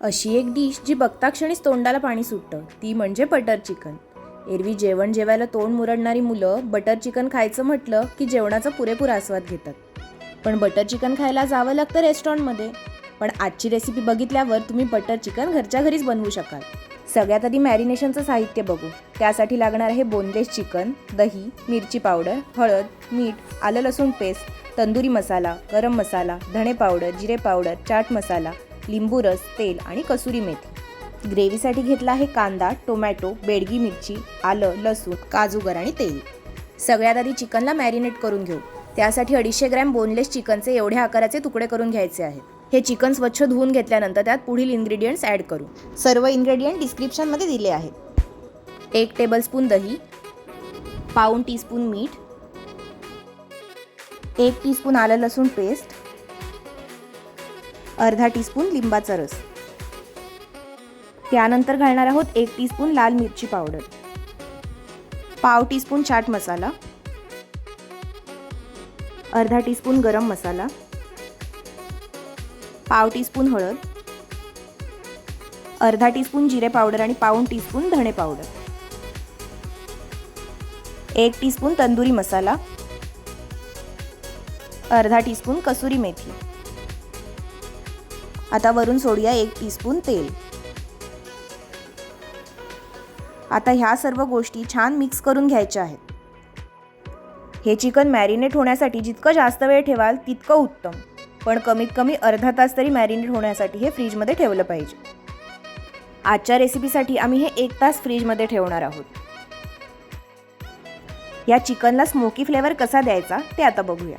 अशी एक डिश जी बघताक्षणीच तोंडाला पाणी सुटतं. ती म्हणजे बटर चिकन. एरवी जेवण जेवायला तोंड मुरडणारी मुलं बटर चिकन खायचं म्हटलं की जेवणाचा पुरेपूर आस्वाद घेतात. पण बटर चिकन खायला जावं लागतं रेस्टॉरंटमध्ये. पण आजची रेसिपी बघितल्यावर तुम्ही बटर चिकन घरच्या घरीच बनवू शकाल. सगळ्यात आधी मॅरिनेशनचं साहित्य बघू. त्यासाठी लागणार आहे बोनलेस चिकन दही मिरची पावडर हळद मीठ आलं लसूण पेस्ट तंदुरी मसाला गरम मसाला धणे पावडर जिरे पावडर चाट मसाला लिंबू रस तेल आणि कसुरी मेथी. ग्रेव्हीसाठी घेतला आहे कांदा टोमॅटो बेडगी मिरची आलं लसूण काजूगर आणि तेल. सगळ्यात आधी चिकनला मॅरिनेट करून घेऊ. त्यासाठी अडीचशे ग्रॅम बोनलेस चिकनचे एवढ्या आकाराचे तुकडे करून घ्यायचे आहेत. हे चिकन स्वच्छ धुवून घेतल्यानंतर त्यात पुढील इन्ग्रेडियंट्स ॲड करू. सर्व इन्ग्रेडियंट डिस्क्रिप्शनमध्ये दिले आहेत. एक टेबलस्पून दही पाऊण टीस्पून मीठ एक टीस्पून आलं लसूण पेस्ट अर्धा टीस्पून लिंबाचा रस. त्यानंतर घालणार आहोत एक टीस्पून लाल मिरची पावडर. पाव टीस्पून चाट मसाला. अर्धा टीस्पून गरम मसाला. पाव टीस्पून हळद. अर्धा टीस्पून जिरे पावडर आणि पाऊण टीस्पून धणे पावडर. एक टीस्पून तंदुरी मसाला. अर्धा टीस्पून कसुरी मेथी. आता वरून सोडूया एक टीस्पून तेल. आता ह्या सर्व गोष्टी छान मिक्स करून घ्यायच्या आहेत. हे चिकन मॅरिनेट होण्यासाठी जितकं जास्त वेळ ठेवाल तितकं उत्तम. पण कमीत कमी अर्धा तास तरी मॅरिनेट होण्यासाठी हे फ्रीजमध्ये ठेवलं पाहिजे. आजच्या रेसिपीसाठी आम्ही हे एक तास फ्रीजमध्ये ठेवणार आहोत. या चिकनला स्मोकी फ्लेवर कसा द्यायचा ते आता बघूया.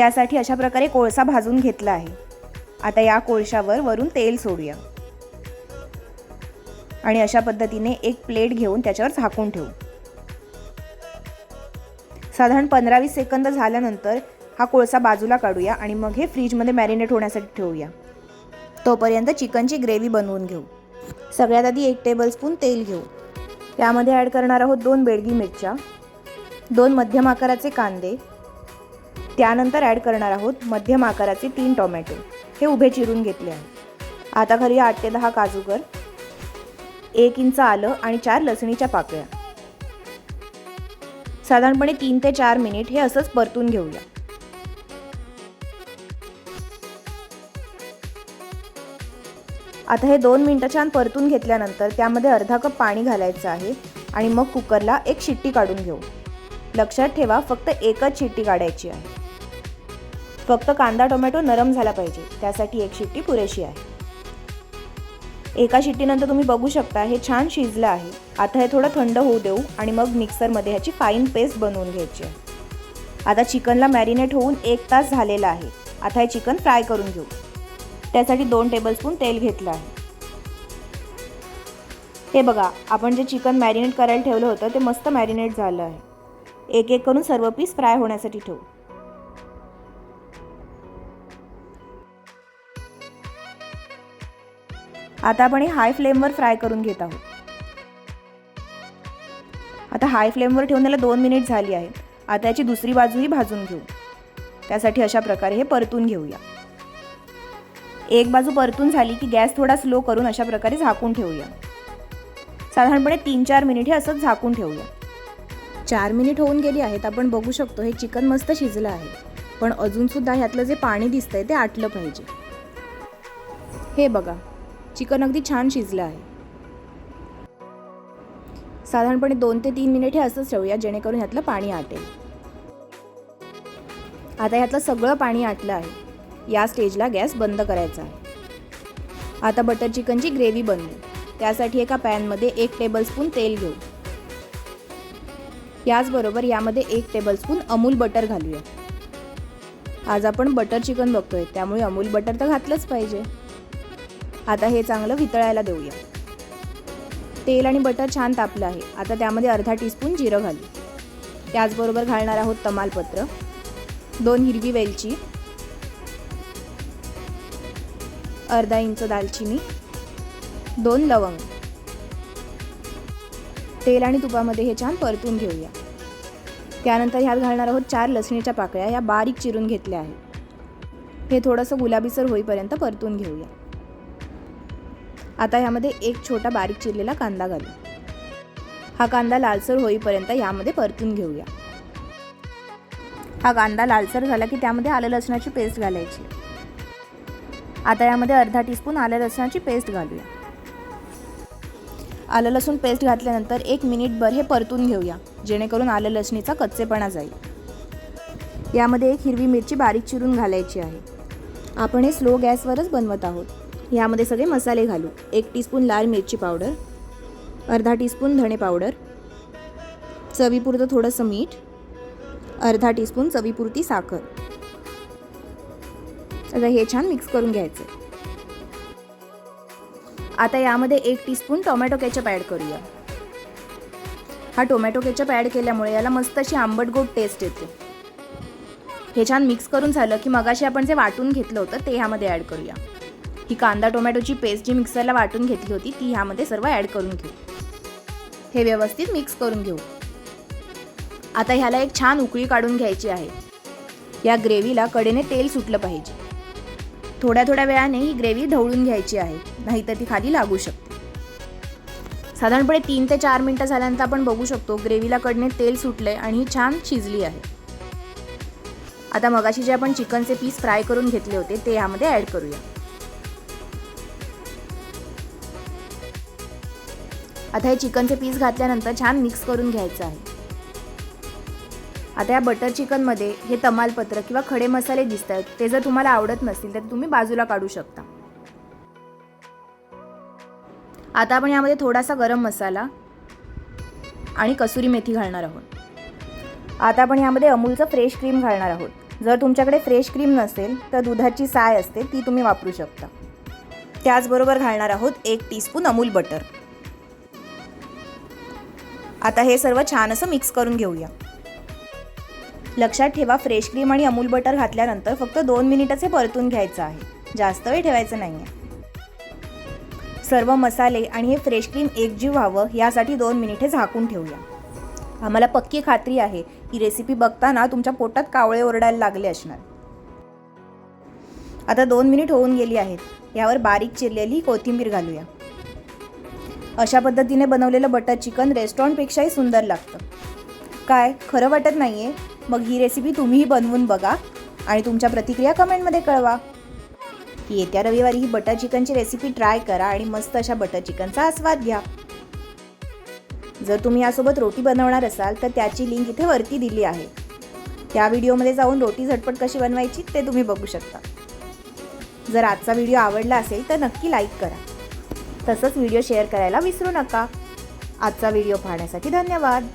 त्यासाठी अशा प्रकारे कोळसा भाजून घेतला आहे. आता या कोळशावर वरून तेल सोडूया. आणि अशा पद्धतीने एक प्लेट घेऊन त्याच्यावर झाकून ठेवू. साधारण पंधरा वीस सेकंद झाल्यानंतर हा कोळसा बाजूला काढूया आणि मग हे फ्रीजमध्ये मॅरिनेट होण्यासाठी ठेवूया. तोपर्यंत चिकनची ग्रेव्ही बनवून घेऊ. सगळ्यात आधी एक टेबलस्पून तेल घेऊ. त्यामध्ये ॲड करणार आहोत दोन बेडगी मिरच्या दोन मध्यम आकाराचे कांदे त्यानंतर ॲड करणार आहोत मध्यम आकाराचे तीन टोमॅटो. हे उभे चिरून घेतले आहे. आता घरी आठ ते दहा काजूकर एक इंच आलं आणि चार लसणीच्या पाकळ्या. साधारणपणे तीन ते चार मिनिट हे असंच परतून घेऊया. आता हे दोन मिनटं छान परतून घेतल्यानंतर त्यामध्ये अर्धा कप पाणी घालायचं आहे आणि मग कुकरला एक शिट्टी काढून घेऊ. लक्षात ठेवा फक्त एकच शिट्टी काढायची आहे. फक्त कांदा टोमॅटो नरम झाला पाहिजे. त्यासाठी एक शिट्टी पुरेशी आहे. एका शिट्टीनंतर तुम्ही बघू शकता हे छान शिजलं आहे. आता हे थोडं थंड होऊ देऊ आणि मग मिक्सरमध्ये ह्याची फाईन पेस्ट बनवून घ्यायची आहे. आता चिकनला मॅरिनेट होऊन एक तास झालेला आहे. आता हे चिकन फ्राय करून घेऊ. त्यासाठी दोन टेबलस्पून तेल घेतलं आहे. हे बघा आपण जे चिकन मॅरिनेट करायला ठेवलं होतं ते मस्त मॅरिनेट झालं आहे. एक एक करून सर्व पीस फ्राय होण्यासाठी ठेवू. आता आपण हे हाय फ्लेमवर फ्राय करून घेत आहोत. आता हाय फ्लेमवर ठेवून त्याला दोन मिनिट झाली आहेत. आता याची दुसरी बाजूही भाजून घेऊ. त्यासाठी अशा प्रकारे हे परतून घेऊया. एक बाजू परतून झाली की गॅस थोडा स्लो करून अशा प्रकारे झाकून ठेवूया. साधारणपणे तीन चार मिनिट हे असंच झाकून ठेवूया. चार मिनिट होऊन गेली आहेत. आपण बघू शकतो हे चिकन मस्त शिजलं आहे. पण अजूनसुद्धा ह्यातलं जे पाणी दिसतंय ते आटलं पाहिजे. हे बघा. चिकन अगदी छान शिजलं आहे. साधारणपणे दोन ते तीन मिनिट हे असंच ठेवूया जेणेकरून ह्यातलं पाणी आटेल. आता ह्यातलं सगळं पाणी आटलं आहे. या स्टेजला गॅस बंद करायचा आहे. आता बटर चिकनची ग्रेव्ही बनवू. त्यासाठी एका पॅनमध्ये एक टेबलस्पून तेल घेऊ. याचबरोबर यामध्ये एक टेबलस्पून अमूल बटर घालूया. आज आपण बटर चिकन बघतोय त्यामुळे अमूल बटर तर घातलंच पाहिजे. आता हे चांगलं वितळायला देऊया. तेल आणि बटर छान तापलं आहे. आता त्यामध्ये अर्धा टीस्पून जिरं घालू. त्याचबरोबर घालणार आहोत तमालपत्र दोन हिरवी वेलची अर्धा इंच दालचिनी दोन लवंग. तेल आणि तुपामध्ये हे छान परतून घेऊया. त्यानंतर ह्यात घालणार आहोत चार लसणीच्या पाकळ्या. ह्या बारीक चिरून घेतल्या आहेत. हे थोडंसं गुलाबीसर होईपर्यंत परतून घेऊया. आता ह्यामध्ये एक छोटा बारीक चिरलेला कांदा घालू. हा कांदा लालसर होईपर्यंत यामध्ये परतून घेऊया. हा कांदा लालसर झाला की त्यामध्ये आलं लसणाची पेस्ट घालायची. आता यामध्ये अर्धा टीस्पून आलं लसणाची पेस्ट घालूया. आलं लसूण पेस्ट घातल्यानंतर एक मिनिटभर हे परतून घेऊया जेणेकरून आलं लसणीचा कच्चेपणा जाईल. यामध्ये एक हिरवी मिरची बारीक चिरून घालायची आहे. आपण हे स्लो गॅसवरच बनवत आहोत. यामध्ये सगळे मसाले घालू एक टीस्पून लाल मिरची पावडर अर्धा टीस्पून धणे पावडर चवीपुरतं थोडंसं मीठ अर्धा टीस्पून चवीपुरती साखर. आता हे छान मिक्स करून घ्यायचं. आता यामध्ये एक टीस्पून टोमॅटो केचप ॲड करूया. हा टोमॅटो केचप ॲड केल्यामुळे याला मस्त अशी आंबट गोड टेस्ट येते. हे छान मिक्स करून झालं की मगाशी आपण जे वाटून घेतलं होतं ते ह्यामध्ये ॲड करूया. ही कांदा टोमॅटोची पेस्ट जी मिक्सरला वाटून घेतली होती ती ह्यामध्ये सर्व ॲड करून घेऊ. हे व्यवस्थित मिक्स करून घेऊ. आता ह्याला एक छान उकळी काढून घ्यायची आहे. या ग्रेव्हीला कडेने तेल सुटलं पाहिजे. थोड्या थोड्या वेळाने ही ग्रेव्ही ढवळून घ्यायची आहे नाहीतर ती खाली लागू शकते. साधारणपणे तीन ते चार मिनटं झाल्यानंतर आपण बघू शकतो ग्रेव्हीला कडने तेल सुटलंय आणि ही छान शिजली आहे. आता मगाशी जे आपण चिकनचे पीस फ्राय करून घेतले होते ते यामध्ये ॲड करूया. आता हे चिकनचे पीस घातल्यानंतर छान मिक्स करून घ्यायचं आहे. आता या बटर चिकनमध्ये हे तमालपत्र किंवा खडे मसाले दिसत आहेत ते जर तुम्हाला आवडत नसतील तर तुम्ही बाजूला काढू शकता. आता आपण यामध्ये थोडासा गरम मसाला आणि कसुरी मेथी घालणार आहोत. आता आपण यामध्ये अमूलचं फ्रेश क्रीम घालणार आहोत. जर तुमच्याकडे फ्रेश क्रीम नसेल तर दुधाची साय असते ती तुम्ही वापरू शकता. त्याचबरोबर घालणार आहोत एक टीस्पून अमूल बटर. आता हे सर्व छान असं मिक्स करून घेऊया. लक्षात ठेवा फ्रेश क्रीम आणि अमूल बटर घातल्यानंतर फक्त दोन मिनिटच हे परतून घ्यायचं आहे. जास्त वेळ ठेवायचं नाही आहे सर्व मसाले आणि हे फ्रेश क्रीम एकजीव व्हावं यासाठी दोन मिनिटे झाकून ठेवूया. आम्हाला पक्की खात्री आहे ही रेसिपी बघताना तुमच्या पोटात कावळे ओरडायला लागले असणार. आता दोन मिनिट होऊन गेली आहेत. यावर बारीक चिरलेली कोथिंबीर घालूया. अशा पद्धतीने बनवलेलं बटर चिकन रेस्टॉरंटपेक्षाही सुंदर लागतं. काय? खरं वाटत नाही आहे मग ही रेसिपी तुम्हीही बनवून बघा आणि तुमच्या प्रतिक्रिया कमेंटमध्ये कळवा. येत्या रविवारी ही बटर चिकनची रेसिपी ट्राय करा आणि मस्त अशा बटर चिकनचा आस्वाद घ्या. जर तुम्ही यासोबत रोटी बनवणार असाल तर त्याची लिंक इथे वरती दिली आहे. त्या व्हिडिओमध्ये जाऊन रोटी झटपट कशी बनवायची ते तुम्ही बघू शकता. जर आजचा व्हिडिओ आवडला असेल तर नक्की लाईक करा. तसंच व्हिडिओ शेअर करायला विसरू नका. आजचा व्हिडिओ पाहण्यासाठी धन्यवाद.